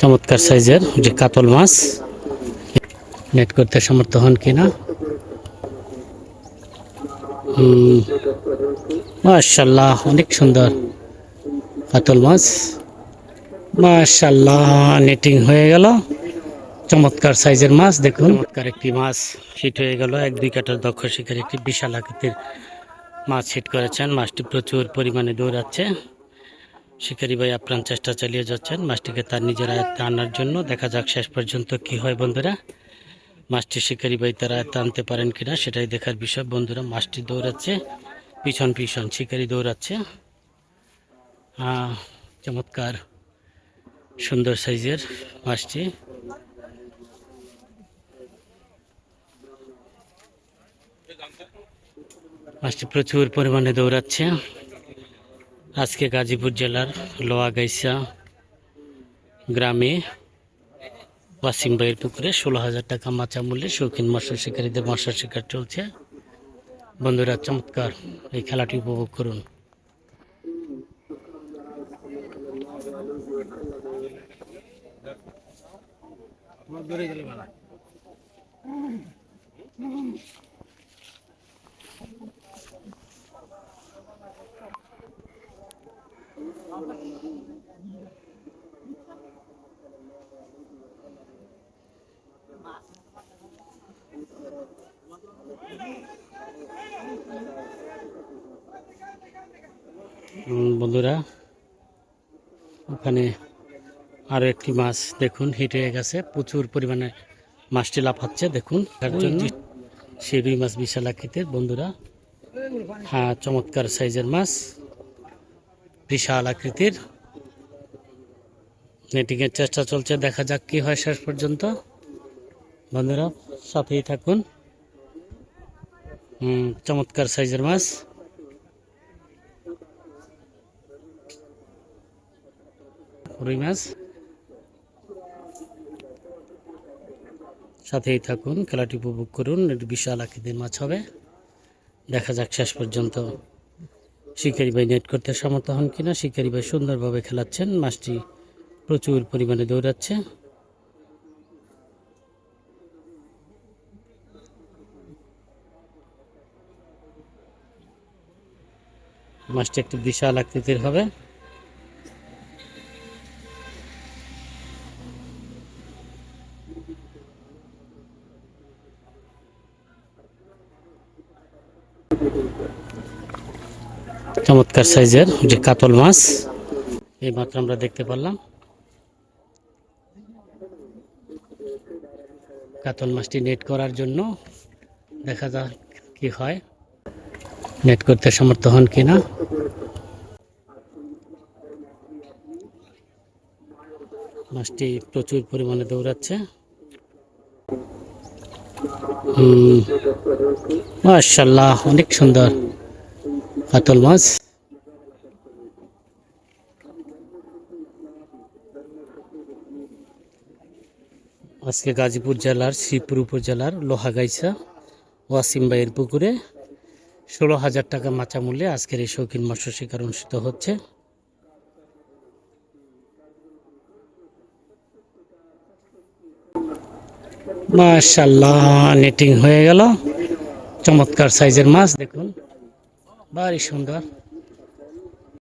চমৎকার সাইজের যে কাতল মাছ। নেট করতে সমর্থ হন কিনা? মাশাল্লাহ অনেক সুন্দর কাতল মাছ। মাশাল্লাহ নেটিং হয়ে গেল। চমৎকার সাইজের মাছ, দেখুন। চমৎকার একটি মাছ হিট হয়ে গেল। এক, দুই কাটার দক্ষ শিকার একটি বিশাল আকৃতির মাছ হিট করেছেন। মাছটি প্রচুর পরিমাণে দৌড়াচ্ছে। শিকারী ভাই আপ্রাণ চেষ্টা চালিয়ে যাচ্ছেন। মাছটিকে তার নিজের আয়ত্তে আনার জন্য। দেখা যাক শেষ পর্যন্ত কি হয় বন্ধুরা। মাছটি শিকারী ভাই তার আয়ত্তে আনতে পারেন কিনা সেটাই দেখার বিষয়। বন্ধুরা, মাছটি দৌড়াচ্ছে। পিছন পিছন শিকারী দৌড়াচ্ছে। চমৎকার, সুন্দর সাইজের মাছটি। মাছটি প্রচুর পরিমাণে দৌড়াচ্ছে। আজকে গাজীপুর জেলার লোয়াগাইসা গ্রামে ওয়াসিম ভাইয়ের পুকুরে ষোলো হাজার টাকা মাচা মূল্যে শৌখিন মৎস্য শিকারীদের মৎস্য শিকার চলছে। বন্ধুরা চমৎকার এই খেলাটি উপভোগ করুন। উম, বন্ধুরা ওখানে আরও একটি মাছ দেখুন হিট হয়ে গেছে। প্রচুর পরিমাণে মাছটি লাফাচ্ছে দেখুন তার জন্য সেই রুই মাছ বিশাল আকৃতির বন্ধুরা। হ্যাঁ চমৎকার সাইজের মাছ। বিশাল আকৃতির। নেটিংয়ের চেষ্টা চলছে, দেখা যাক কি হয় শেষ পর্যন্ত। বন্ধুরা, সাথেই থাকুন। চমৎকার সাইজের মাছ। রুই মাছ। সাথেই থাকুন, খেলাটি উপভোগ করুন বিশাল আকৃতির মাছ হবে। দেখা যাক শেষ পর্যন্ত। শিকারি ভাই নেট করতে সমর্থ হন কিনা, শিকারি ভাই সুন্দরভাবে খেলাচ্ছেন। মাছটি প্রচুর পরিমাণে দৌড়াচ্ছে। মাছটি একটু বিশাল আকৃতির হবে। চমৎকার সাইজের যে কাতল মাছ, এই মাত্র আমরা দেখতে পারলাম। কাতল মাছটি নেট করার জন্য দেখা যাক কি হয়। নেট করতে সমর্থ হন কিনা মাছটি প্রচুর পরিমাণে দৌড়াচ্ছে। হুম মাশাল্লাহ অনেক সুন্দর। কাতল মাছ আজকে গাজীপুর জেলার শ্রীপুর উপজেলার, লোহাগাইছা ওয়াসিম ভাইয়ের পুকুরে ষোলো হাজার টাকা মাচা মূল্যে আজকের এই শৌখিন মৎস্য শিকার অনুষ্ঠিত হচ্ছে। মাশাল্লাহ নেটিং হয়ে গেল। চমৎকার সাইজের মাছ, দেখুন। ভারী সুন্দর